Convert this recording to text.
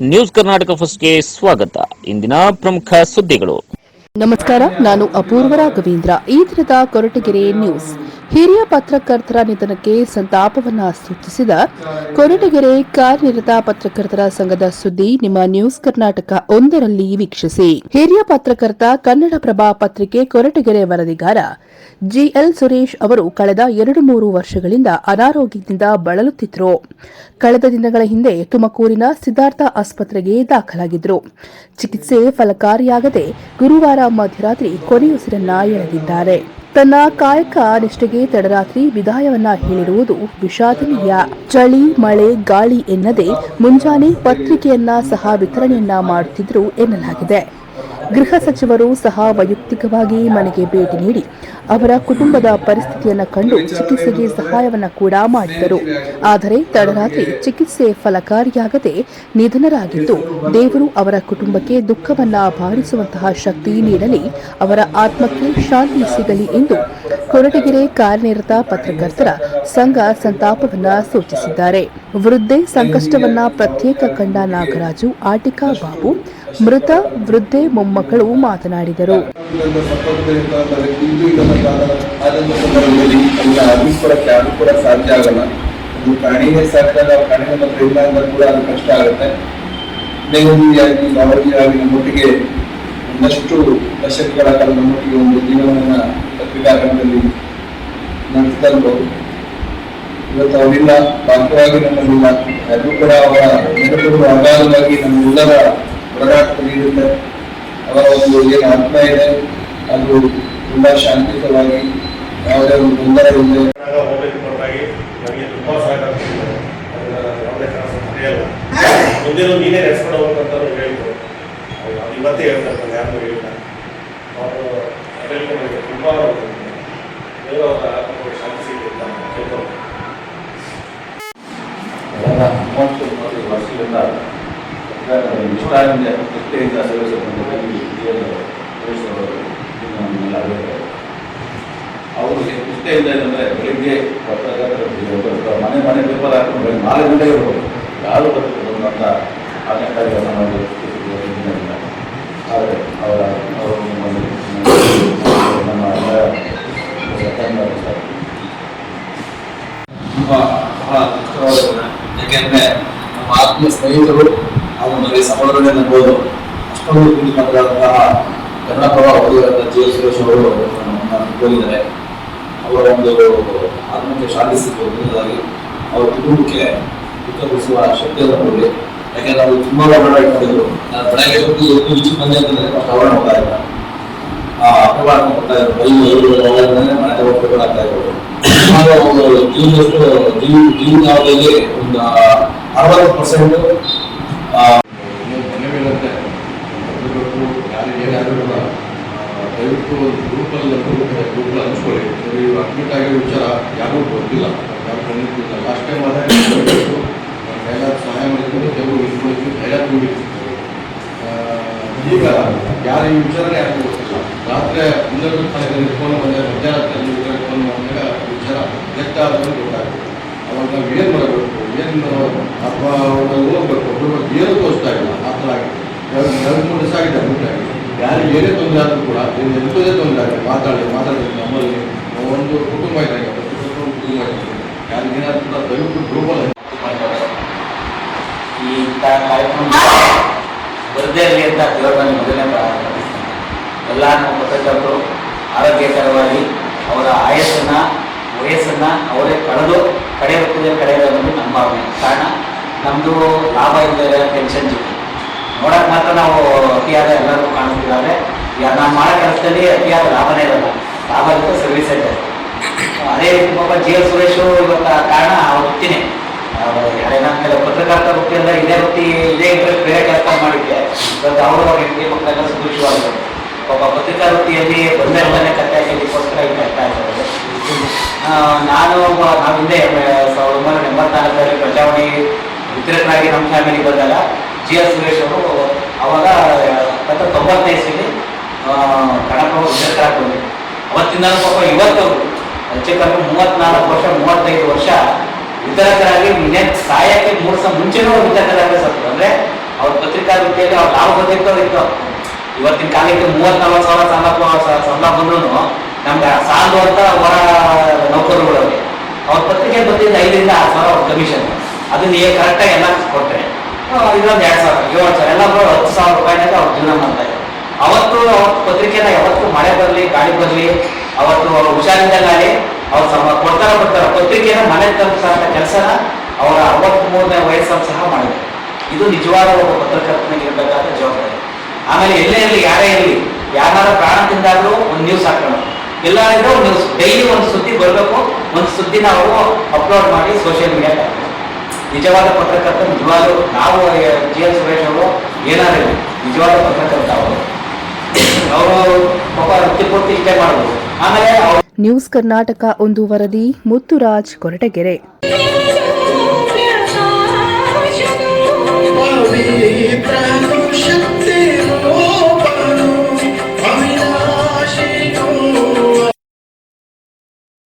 News Karnataka ಫಸ್ಟ್ಗೆ ಸ್ವಾಗತ. ಇಂದಿನ ಪ್ರಮುಖ ಸುದ್ದಿಗಳು. ನಮಸ್ಕಾರ, ನಾನು ಅಪೂರ್ವ ರಾಘವೇಂದ್ರ ಈ ದಿನದ ಕೊರಟಗೆರೆ ನ್ಯೂಸ್. ಹಿರಿಯ ಪತ್ರಕರ್ತರ ನಿಧನಕ್ಕೆ ಸಂತಾಪವನ್ನು ಸೂಚಿಸಿದ ಕೊರಟಗೆರೆ ಕಾರ್ಯನಿರತ ಪತ್ರಕರ್ತರ ಸಂಘದ ಸುದ್ದಿ ನಿಮ್ಮ ನ್ಯೂಸ್ ಕರ್ನಾಟಕ ಒಂದರಲ್ಲಿ ವೀಕ್ಷಿಸಿ. ಹಿರಿಯ ಪತ್ರಕರ್ತ ಕನ್ನಡಪ್ರಭ ಪತ್ರಿಕೆ ಕೊರಟಗೆರೆ ವರದಿಗಾರ ಜಿಎಲ್ ಸುರೇಶ್ ಅವರು ಕಳೆದ ಎರಡು ಮೂರು ವರ್ಷಗಳಿಂದ ಅನಾರೋಗ್ಯದಿಂದ ಬಳಲುತ್ತಿದ್ದರು ಕಳೆದ ದಿನಗಳ ಹಿಂದೆ ತುಮಕೂರಿನ ಸಿದ್ಧಾರ್ಥ ಆಸ್ಪತ್ರೆಗೆ ದಾಖಲಾಗಿದ್ದರು ಚಿಕಿತ್ಸೆ ಫಲಕಾರಿಯಾಗದೆ ಗುರುವಾರ ಮಧ್ಯರಾತ್ರಿ ಕೊನೆಯುಸಿರನ್ನ ಎಳೆದಿದ್ದಾರೆ. ತನ್ನ ಕಾಯಕ ನಿಷ್ಠೆಗೆ ತಡರಾತ್ರಿ ವಿದಾಯವನ್ನ ಹೇಳಿರುವುದು ವಿಷಾದನೀಯ. ಚಳಿ, ಮಳೆ, ಗಾಳಿ ಎನ್ನದೆ ಮುಂಜಾನೆ ಪತ್ರಿಕೆಯನ್ನ ಸಹ ವಿತರಣೆಯನ್ನ ಮಾಡುತ್ತಿದ್ರು ಎನ್ನಲಾಗಿದೆ. ಗೃಹ ಸಚಿವರು ಸಹ ವೈಯಕ್ತಿಕವಾಗಿ ಮನೆಗೆ ಭೇಟಿ ನೀಡಿ ಅವರ ಕುಟುಂಬದ ಪರಿಸ್ಥಿತಿಯನ್ನು ಕಂಡು ಚಿಕಿತ್ಸೆಗೆ ಸಹಾಯವನ್ನು ಕೂಡ ಮಾಡಿದರು. ಆದರೆ ತಡರಾತ್ರಿ ಚಿಕಿತ್ಸೆ ಫಲಕಾರಿಯಾಗದೆ ನಿಧನರಾಗಿದ್ದು ದೇವರು ಅವರ ಕುಟುಂಬಕ್ಕೆ ದುಃಖವನ್ನ ಭಾರಿಸುವಂತಹ ಶಕ್ತಿ ನೀಡಲಿ, ಅವರ ಆತ್ಮಕ್ಕೆ ಶಾಂತಿ ಸಿಗಲಿ ಎಂದು ಕೊರಟಗೆರೆ ಕಾರ್ಯನಿರತ ಪತ್ರಕರ್ತರ ಸಂಘ ಸಂತಾಪವನ್ನ ಸೂಚಿಸಿದ್ದಾರೆ. ವೃದ್ಧೆ ಸಂಕಷ್ಟವನ್ನ ಪ್ರತ್ಯೇಕ ಕಂಡ ನಾಗರಾಜು, ಆಟಿಕಾ ಬಾಬು, ಮೃತ ವೃದ್ಧೆ ಮೊಮ್ಮಕ್ಕಳು ಮಾತನಾಡಿದರು. ಒಂದಷ್ಟು ದಶಕಗಳ ಕಾಲ ನಮ್ಮೊಟ್ಟಿಗೆ ಒಂದು ಜೀವನವನ್ನ ಪತ್ರಿಕಾರಂಗದಲ್ಲಿ ನಡೆಸಿದಲ್ಲು ಇವತ್ತು ಅವರಿಲ್ಲ ಬಾಕ್ಯವಾಗಿ ನಮ್ಮಲ್ಲಿಲ್ಲ ಎಲ್ಲರೂ ಕೂಡ ಅವರ ನೆನಪುಗಳು ಅಗಾಧವಾಗಿ ನಮ್ಮೆಲ್ಲರ ಹೋರಾಟದಲ್ಲಿ ಅವರ ಒಂದು ಏನು ಆತ್ಮ ಇದೆ, ಅದು ತುಂಬಾ ಶಾಂತಿಯುತವಾಗಿ ಯಾವುದೇ ಒಂದು ತೊಂದರೆ ಇದೆ ನನಗೆ ತುಂಬಾ ಸಹಕಾರ ಯಾವುದೇ ಕಾರಣಕ್ಕೂ ಮರೆಯಲ್ಲ ಮುಂದೇನು ನೀನೇ ನಡೆಸ್ಕೊಂಡು ಹೋಗ್ಬೇಕಂತ ಹೇಳಿದ್ರು ಹೇಳ್ತಾರೆ ನಾನು ಯಾರಿಗೂ ಹೇಳಿಲ್ಲ. ಅವರು ನನಗೆ ತುಂಬಾ ಶಾಂತಿ ಸಿಗಲಿ ಅಂತ ನಾನು ಕೇಳ್ಕೊಂಡು ಮೂವತ್ತು ಮೂವತ್ತು ವರ್ಷಗಳಿಂದ ನಿಷ್ಠಾದಿಂದ ನಿಷ್ಠೆಯಿಂದ ಅಭಿಪ್ರಾಯ ಅವರು ನಿಷ್ಠೆಯಿಂದ ಏನಂದರೆ ಬೆಳಿಗ್ಗೆ ಪತ್ರಕರ್ತರ ಮನೆ ಮನೆ ಪೇಪರ್ ಹಾಕೊಂಡು ನಾಲ್ಕು ಗಂಟೆಗೆ ಯಾರು ಬರ್ತದೆ ಅಂತ ಇಲ್ಲ ಆದರೆ ಅವರ ಅವರು ನಮ್ಮ ಎಲ್ಲ ತುಂಬಾ ಬಹಳ ದಿನ. ಯಾಕೆಂದ್ರೆ ನಮ್ಮ ಆತ್ಮೀಯ ಸ್ನೇಹಿತರು ಹಾಗೂ ನನಗೆ ಸಹೋದರನೇ ಅನ್ಬೋದು. ಅಷ್ಟೊಂದು ಪ್ರೀತಿ ಮಾತಾದಂತಹ ಕನ್ನಡಪ್ರಭ ಓದಿದಂತಹ ಜಿ ಎಸ್ ಸುರೇಶ್ ಅವರು ಹೋಗಿದ್ದಾರೆ ಅವರ ಒಂದು ಆತ್ಮಕ್ಕೆ ಶಾಂತಿ ಸಿಗುವುದಾಗಿ ಅವರ ಕುಟುಂಬಕ್ಕೆ ದುಃಖ ಬಿಡಿಸುವ ಶಕ್ತಿಯನ್ನು ಕೊಡಲಿ. ಯಾಕೆಂದ್ರೆ ಅವರು ತುಂಬಾ ಹೋರಾಟ ಇಟ್ಕೊಂಡಿದ್ರು ನಾನು ಬೆಳಗ್ಗೆ ಹೋಗಿ ಎದ್ದು ಈಚೆ ಬಂದೆ ಅಂತಂದ್ರೆ ಫಸ್ಟ್ ಹೋಗ್ತಾ ಆ ಅಪವಾದ ಕೊಡ್ತಾ ಇದ್ರು ಬೈಲು ಸುಮಾರು ಒಂದು ಅರವತ್ತು ಪರ್ಸೆಂಟ್ ಮನೆಗಳಂತೆ ಪತ್ರಕರ್ತರು ಯಾರು ಏನಾದರೂ ದಯವಿಟ್ಟು ಅಡ್ಮಿಟ್ ಆಗಿರೋ ವಿಚಾರ ಯಾರಿಗೂ ಗೊತ್ತಿಲ್ಲ ಟೈಮ್ ಸಹಾಯ ಮಾಡಿಕೊಂಡು ಆ, ಈಗ ಯಾರು ಈ ವಿಚಾರನೇ ಯಾರಿಗೂ ಗೊತ್ತಿಲ್ಲ ರಾತ್ರಿ ಇನ್ನೊಂದು ಫೋನ್ ಬಂದ ಮಧ್ಯಾಹ್ನ ವಿಚಾರ ಫೋನ್ ಮಾಡಿದಾಗ ಈ ವಿಚಾರ ಲೆಕ್ಕ ಆದ್ಮೇಲೆ ಗೊತ್ತಾಗುತ್ತೆ ಅವಾಗ ನಾವು ಏನು ಮಾಡಬೇಕು? ಏನು ಅಥವಾ ಅವ್ರಲ್ಲಿ ಹೋಗ್ಬೇಕು? ಒಬ್ಬರು ಏನು ತೋರಿಸ್ತಾ ಇಲ್ಲ. ಆ ಥರ ಆಗಿದೆ. ಎರಡು ದಿವಸ ಯಾರಿಗೆ ಏನೇ ತೊಂದರೆ ಆದರೂ ಕೂಡ ಏನು ಎಂಥದೇ ತೊಂದರೆ ಆಗಿದೆ ಮಾತಾಡಿ ಮಾತಾಡಿ ನಮ್ಮಲ್ಲಿ ಒಂದು ಕುಟುಂಬ ಇದೆ. ಕುಟುಂಬ ಇದೆ. ಯಾರಿಗೇನಾದ್ರು ದಯವಿಟ್ಟು ಗ್ರೂಪಲ್ಲಿ ಈ ಕಾರ್ಯಕ್ರಮ ಬರದೇ ಅಂತ ದೇವರನ್ನು ಮೊದಲನೇ ಪ್ರಾರಂಭ ಎಲ್ಲ ನಮ್ಮ ಪತ್ರಕರ್ತರು ಆರೋಗ್ಯಕರವಾಗಿ ಅವರ ಆಯಸ್ಸನ್ನ, ವಯಸ್ಸನ್ನು ಅವರೇ ಕಳೆದು ಕಡೆ ಹೋಗ್ತಿದೆ ಕಡೆ ಅನ್ನೋದು ನಮ್ಮ ಭಾವನೆ. ಕಾರಣ ನಮ್ಮದು ಲಾಭ ಇಲ್ಲದೆ ಟೆನ್ಷನ್ ಜೊತೆ ನೋಡೋಕೆ ಮಾತ್ರ ನಾವು ಅತಿಯಾದ ಎಲ್ಲರೂ ಕಾಣಿಸ್ತಿದ್ದಾರೆ ನಾವು ಮಾಡೋ ಕೆಲಸದಲ್ಲಿ ಅತಿಯಾದ ಲಾಭನೇ ಇರಲ್ಲ ಲಾಭ ಇರುತ್ತೆ ಸರ್ವಿಸ್ ಸೆಂಟರ್ ಅದೇ ರೀತಿ ಪಾಪ ಜಿ ಎಲ್ ಸುರೇಶ್ ಇವತ್ತು ಕಾರಣ ಅವ್ರ ವೃತ್ತಿನೇ ಪತ್ರಕರ್ತ ವೃತ್ತಿ ಅಂದ್ರೆ ಇದೇ ವೃತ್ತಿ, ಇದೇ ಬೇರೆ ಕೆಲಸ ಮಾಡಿದ್ದೆ ಇವತ್ತು ಅವರು ಅವ್ರ ಹೆಂಡತಿ ಮಕ್ಕಳೆಲ್ಲ ಸಂತೋಷವಾಗಿದೆ ಪಾಪ ಪತ್ರಿಕಾ ವೃತ್ತಿಯಲ್ಲಿ ನಾನು ನಾವು ಹಿಂದೆ ಸಾವಿರದ ಒಂಬೈನೂರ ಎಂಬತ್ನಾಲ್ಕರಲ್ಲಿ ಪ್ರಜಾವಾಣಿ ವಿತರಕರಾಗಿ ನಮ್ಮ ಫ್ಯಾಮಿಲಿ ಬಂದಾಗ, ಜಿ ಎಸ್ ಸುರೇಶ್ ಅವರು ಅವಾಗ ಹತ್ತೊಂಬತ್ತು ತೊಂಬತ್ತನೇ ಇಸ್ವಿಲಿ ಕನ್ನಡ ವಿತರಕರಾಗಿ ಬಂದರು. ಅವತ್ತಿಂದ ಪಾಪ ಇವತ್ತು ಹೆಚ್ಚು ಕಮ್ಮಿ ಮೂವತ್ನಾಲ್ಕು ವರ್ಷ, ಮೂವತ್ತೈದು ವರ್ಷ ವಿತರಕರಾಗಿ ಇನ್ನೇನು ಸಾಯಕ್ಕೆ ಮೂರು ಸಹ ಮುಂಚೆನೂ ವಿತರಕರಾಗಿ ಸತ್ತು ಅಂದರೆ ಅವ್ರ ಪತ್ರಿಕಾ ವೃತ್ತಿಯಲ್ಲಿ ಅವ್ರು ಲಾಭ ಗೊತ್ತಿರ್ತೋ ಇತ್ತು. ಇವತ್ತಿನ ಕಾಲಕ್ಕೆ ಮೂವತ್ತು ನಲ್ವತ್ತು ಸಾವಿರ ಸಂಬಳ ಸಂಬಳ ಬಂದ್ರು. ನಮ್ಗೆ ಸಾಲದು ಅಂತ ಹೊರ ನೌಕರರುಗಳು. ಅವ್ರ ಪತ್ರಿಕೆ ಬಂದಿದ್ದು ಐದರಿಂದ ಆರು ಸಾವಿರ ಅವ್ರ ಕಮಿಷನ್ ಅದನ್ನ ಈಗ ಕರೆಕ್ಟಾಗಿ ಎಲ್ಲ ಕೊಟ್ಟರೆ ಇನ್ನೊಂದು ಎರಡು ಸಾವಿರ, ಏಳು ಸಾವಿರ, ಎಲ್ಲ ಬರೋ ಹತ್ತು ಸಾವಿರ ರೂಪಾಯಿನಾಗ ಅವ್ರ ಜೀವನ ಮಾಡ್ತಾರೆ ಅವತ್ತು ಅವ್ರ ಪತ್ರಿಕೆನ ಯಾವತ್ತು ಮಳೆ ಬರಲಿ, ಗಾಳಿ ಬರಲಿ, ಅವತ್ತು ಅವ್ರು ಹುಷಾರಿಂದಲ್ಲಾಗಲಿ ಅವ್ರು ಸಮ ಕೊಡ್ತಾರ ಕೊಡ್ತಾರ. ಪತ್ರಿಕೆನ ಮನೆ ತಲುಪಿಸಂತ ಕೆಲಸನ ಅವರ ಅರವತ್ಮೂರನೇ ವಯಸ್ಸನ್ನು ಸಹ ಮಾಡಿದ್ರು. ಇದು ನಿಜವಾದ ಒಬ್ಬ ಪತ್ರಕರ್ತನಿಗೆ ಇರಬೇಕಾದ ಜವಾಬ್ದಾರಿ. ಆಮೇಲೆ ಎಲ್ಲೇ ಇರಲಿ, ಯಾರೇ ಇರಲಿ ಯಾರು ಪ್ರಾಣ ತಿಂದಾದ್ರೂ ಒಂದು ನ್ಯೂಸ್ ಹಾಕೋಣ ಒಂದು ನ್ಯೂಸ್ ಡೈಲಿ ಒಂದು ಸುದ್ದಿ ಬರಬೇಕು. ಒಂದು ಸುದ್ದಿನ ಅವರು ಅಪ್ಲೋಡ್ ಮಾಡಿ ಸೋಷಿಯಲ್ ಮೀಡಿಯಾ ನಿಜವಾದ ಪತ್ರಕರ್ತ ನಿಜವಾದ, ನಾವು ಜಿ ಎಲ್ ಸುರೇಶ್ ಅವರು ಏನಾದ್ರು ನಿಜವಾದ ಪತ್ರಕರ್ತ ಅವರು. ಅವರು ಪಾಪ ವೃತ್ತಿಪೂರ್ತಿ ಇಷ್ಟೇ ಮಾಡ್ಬೋದು. ಆಮೇಲೆ ನ್ಯೂಸ್ ಕರ್ನಾಟಕ ಒಂದು ವರದಿ, ಮುತ್ತುರಾಜ್ ಕೊರಟಗೆರೆ.